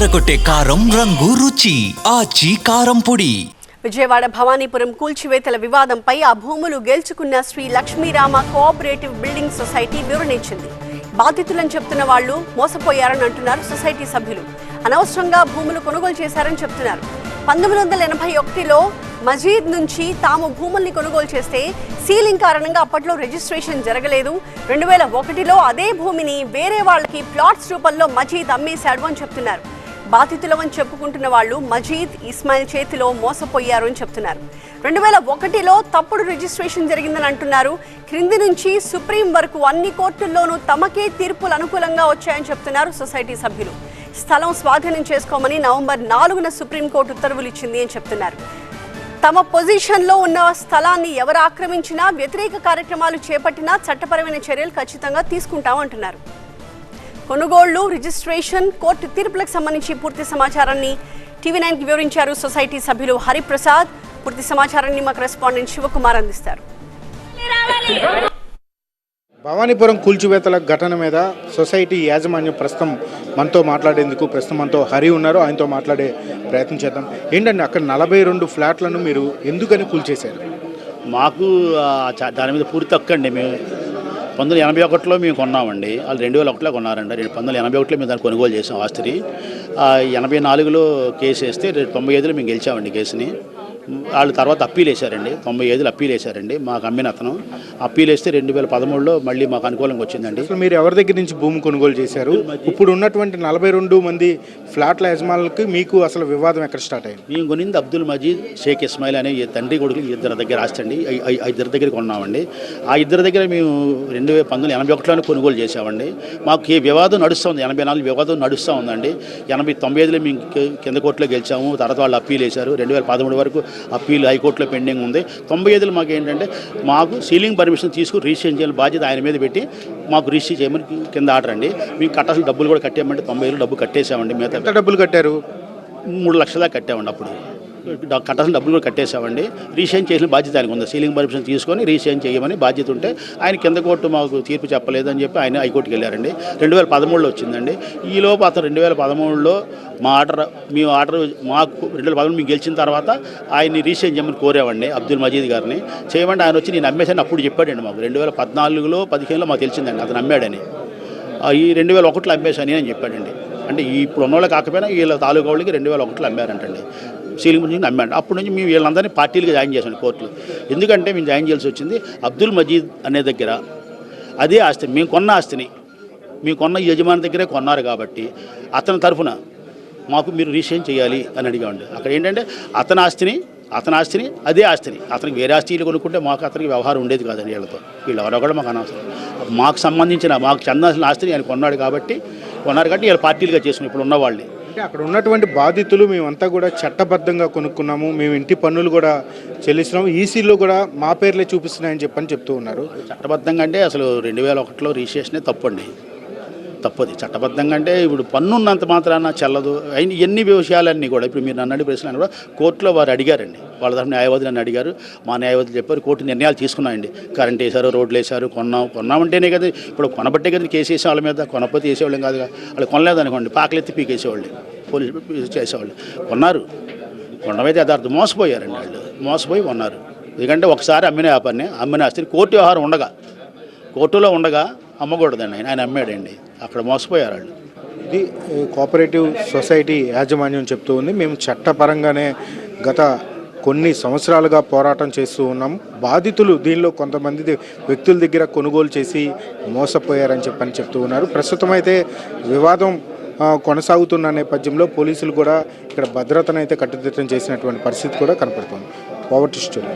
ఎర్రగొట్టే కారం రంగు రుచి ఆచి కారం పొడి. విజయవాడ భవానీపురం కూల్చివేతల వివాదంపై ఆ భూములు గెలుచుకున్న Shri Lakshmirama cooperative building society వివరణించింది. బాధితులని చెప్తున్న వాళ్ళు మోసపోయారని అంటున్నారు సొసైటీ సభ్యులు. అనవసరంగా భూములు కొనుగోలు చేశారని చెప్తున్నారు. పంతొమ్మిది వందల ఎనభై ఒకటిలో మజీద్ నుంచి తాము భూముల్ని కొనుగోలు చేస్తే సీలింగ్ కారణంగా అప్పట్లో రిజిస్ట్రేషన్ జరగలేదు. రెండు వేల ఒకటిలో అదే భూమిని వేరే వాళ్ళకి ప్లాట్స్ రూపంలో మజీద్ అమ్మేశాడు అని చెప్తున్నారు. బాధితులమని చెప్పుకుంటున్న వాళ్ళు మజీద్ ఇస్మాయిల్ చేతిలో మోసపోయారు అని చెప్తున్నారు. రెండు వేల ఒకటిలో తప్పుడు రిజిస్ట్రేషన్ జరిగిందని అంటున్నారు. క్రింది నుంచి సుప్రీం వరకు అన్ని కోర్టుల్లోనూ తమకే తీర్పులు అనుకూలంగా వచ్చాయని చెప్తున్నారు సొసైటీ సభ్యులు. స్థలం స్వాధీనం చేసుకోమని నవంబర్ నాలుగున సుప్రీంకోర్టు ఉత్తర్వులు ఇచ్చింది అని చెప్తున్నారు. తమ పొజిషన్లో ఉన్న స్థలాన్ని ఎవరు ఆక్రమించినా వ్యతిరేక కార్యక్రమాలు చేపట్టినా చట్టపరమైన చర్యలు ఖచ్చితంగా తీసుకుంటామంటున్నారు. కొనుగోళ్ళు రిజిస్ట్రేషన్ కోర్టు తీర్పులకు సంబంధించి పూర్తి సమాచారాన్ని టీవీ నైన్కి వివరించారు సొసైటీ సభ్యులు హరిప్రసాద్. పూర్తి సమాచారాన్ని మా కరెస్పాండెంట్ శివకుమార్ అందిస్తారు. భవానీపురం కూల్చివేతల ఘటన మీద సొసైటీ యాజమాన్యం ప్రస్తుతం మనతో మాట్లాడేందుకు ప్రస్తుతం మనతో హరి ఉన్నారు. ఆయనతో మాట్లాడే ప్రయత్నం చేద్దాం. ఏంటండి అక్కడ నలభై రెండు ఫ్లాట్లను మీరు ఎందుకని కూల్చేశారు? మాకు దాని మీద పూర్తి హక్కండి మేము పంతొమ్మిది ఎనభై ఒకటిలో మేము కొన్నామండి. వాళ్ళు రెండు వేల ఒకటిలో కొన్నారండి రెండు పంతొమ్మిది ఎనభై ఒకటిలో మేము దాన్ని కొనుగోలు చేసాం ఆస్తిని. ఆ, ఎనభై నాలుగులో కేసు వేస్తే రెండు తొంభై ఐదులో మేము గెలిచామండి కేసుని. వాళ్ళు తర్వాత అప్పీల్ వేశారండి. తొంభై ఐదులో అప్పీల్ వేశారండి. మాకు అమ్మిన అతను. అప్పీల్ వేస్తే రెండు వేల పదమూడులో మళ్ళీ మాకు అనుకూలంగా వచ్చిందండి. అసలు మీరు ఎవరి దగ్గర నుంచి భూమి కొనుగోలు చేశారు? ఇప్పుడు ఉన్నటువంటి నలభై రెండు మంది ఫ్లాట్ల యజమానులకి మీకు అసలు వివాదం ఎక్కడ స్టార్ట్ అయింది? మేము కొనింది అబ్దుల్ మజీద్ షేక్ ఇస్మాయిల్ అనే తండ్రి కొడుకులు ఇద్దరి దగ్గర రాస్తండి ఐ- ఇద్దరి దగ్గర కొన్నామండి. ఆ ఇద్దరి దగ్గర మేము రెండు వేల పంతొమ్మిది ఎనభై ఒకటిలోనే కొనుగోలు చేసామండి మాకు ఈ వివాదం నడుస్తుంది ఎనభై నాలుగు వివాదం నడుస్తూ ఉందండి. ఎనభై తొంభై ఐదులో మేము కింద కోర్టులో గెలిచాము. తర్వాత వాళ్ళు అప్పీల్ వేశారు. రెండు వేల పదమూడు వరకు అప్పీల్ హైకోర్టులో పెండింగ్ ఉంది. తొంభై ఐదులో మాకు ఏంటంటే మాకు సీలింగ్ పర్మిషన్ తీసుకుని రిజిస్ట్రేషన్ చేయాలి బాధ్యత ఆయన మీద పెట్టి మాకు రిజిస్టర్ చేయమని కింద ఆర్డర్ అండి. మేము కట్టాల్సిన డబ్బులు కూడా కట్టేయమంటే తొంభై ఐదులో డబ్బు కట్టేసామండి మిగతా ఎంత డబ్బులు కట్టారు? మూడు లక్షల దాకా కట్టామండి అప్పుడు. కట్టాల్సిన డబ్బులు కూడా కట్టేశామండి. రీసైన్ చేసిన బాధ్యత ఆయనకు ఉంది. సీలింగ్ పర్మిషన్ తీసుకొని రీసైన్ చేయమని బాధ్యత ఉంటే ఆయన కింద కోర్టు మాకు తీర్పు చెప్పలేదని చెప్పి ఆయన హైకోర్టుకి వెళ్ళారండి. రెండు వేల పదమూడులో వచ్చిందండి. ఈలోపు అతను రెండు వేల పదమూడులో మా ఆర్డర్ మేము ఆర్డర్ మాకు రెండు వేల పదమూడు మేము గెలిచిన తర్వాత ఆయన్ని రీసైన్ చేయమని కోరామండి అబ్దుల్ మజీద్ గారిని. చేయమంటే ఆయన వచ్చి నేను అమ్మేశాను అప్పుడు చెప్పాడండి మాకు. రెండు వేల పద్నాలుగులో పదిహేనులో మాకు తెలిసిందండి అతను అమ్మాడని ఈ రెండు వేల ఒకటిలో అమ్మేశాను అని చెప్పాడండి. అంటే ఇప్పుడు ఉన్న వాళ్ళు కాకపోయినా వీళ్ళ తాలూకా వాళ్ళకి రెండు వేల ఒకటిలో అమ్మారంటండి. సీలింగ్ నుంచి అమ్మాడు అప్పటి నుంచి మేము వీళ్ళందరినీ పార్టీలుగా జాయిన్ చేశాను కోర్టులో. ఎందుకంటే మేము జాయిన్ చేయాల్సి వచ్చింది అబ్దుల్ మజీద్ అనే దగ్గర. అదే ఆస్తి మేము కొన్న ఆస్తిని. మేము కొన్న యజమాని దగ్గరే కొన్నారు కాబట్టి అతని తరఫున మాకు మీరు రిజిస్ట్రేషన్ చేయాలి అని అడిగామండి. అక్కడ ఏంటంటే అతని ఆస్తిని అతని ఆస్తిని అదే ఆస్తిని. అతనికి వేరే ఆస్తిలు కొనుక్కుంటే మాకు అతనికి వ్యవహారం ఉండేది కాదండి వీళ్ళతో. వీళ్ళు ఎవరో కూడా మాకు అనవసరం. మాకు సంబంధించిన మాకు చెందాల్సిన ఆస్తిని ఆయన కొన్నాడు కాబట్టి కొన్నారు కాబట్టి వీళ్ళ పార్టీలుగా చేసుకుని ఇప్పుడు ఉన్న వాళ్ళని అంటే అక్కడ ఉన్నటువంటి బాధితులు మేమంతా కూడా చట్టబద్ధంగా కొనుక్కున్నాము మేము ఇంటి పన్నులు కూడా చెల్లిస్తున్నాము. ఈసీలో కూడా మా పేర్లే చూపిస్తున్నాయని చెప్పని చెప్తూ ఉన్నారు. చట్టబద్ధంగా అంటే అసలు రెండు వేల ఒకటిలో రిజిస్ట్రేషనే తప్పండి. తప్పది. చట్టబద్ధంగా అంటే ఇప్పుడు పన్ను ఉన్నంత మాత్రాన చెల్లదు. అయిన ఎన్ని విషయాలన్నీ కూడా ఇప్పుడు మీరు నన్ను అడిగి ప్రశ్నలు కూడా కోర్టులో వారు అడిగారండి. వాళ్ళ తరఫున న్యాయవాదులు నన్ను అడిగారు. మా న్యాయవాదులు చెప్పారు కోర్టు నిర్ణయాలు తీసుకున్నాయండి. కరెంట్ వేశారు రోడ్లు వేశారు కొన్నాం కొన్నామంటేనే కదా ఇప్పుడు కొనబట్టే కదా కేసు వేసే వాళ్ళ మీద కొనకపోతే వేసేవాళ్ళం కాదు వాళ్ళు కొనలేదనుకోండి పాకలెత్తి పీకేసేవాళ్ళు పోలీసు చేసేవాళ్ళు. కొన్నారు. కొనమైతే యథార్థం మోసపోయారండి వాళ్ళు. మోసపోయి కొన్నారు. ఎందుకంటే ఒకసారి అమ్మిన వ్యాపారిని అమ్మిన ఆస్తిని కోర్టు వ్యవహారం ఉండగా కోర్టులో ఉండగా అమ్మకూడదండి ఆయన. ఆయన అమ్మాడండి. అక్కడ మోసపోయారు వాళ్ళు. ఇది కోఆపరేటివ్ సొసైటీ యాజమాన్యం చెప్తూ ఉంది. మేము చట్టపరంగానే గత కొన్ని సంవత్సరాలుగా పోరాటం చేస్తూ ఉన్నాం. బాధితులు దీనిలో కొంతమంది వ్యక్తుల దగ్గర కొనుగోలు చేసి మోసపోయారని చెప్పని చెప్తూ ఉన్నారు. ప్రస్తుతం అయితే వివాదం కొనసాగుతున్న నేపథ్యంలో పోలీసులు కూడా ఇక్కడ భద్రతను అయితే కట్టుదిట్టం చేసినటువంటి పరిస్థితి కూడా కనపడుతుంది. Poverty story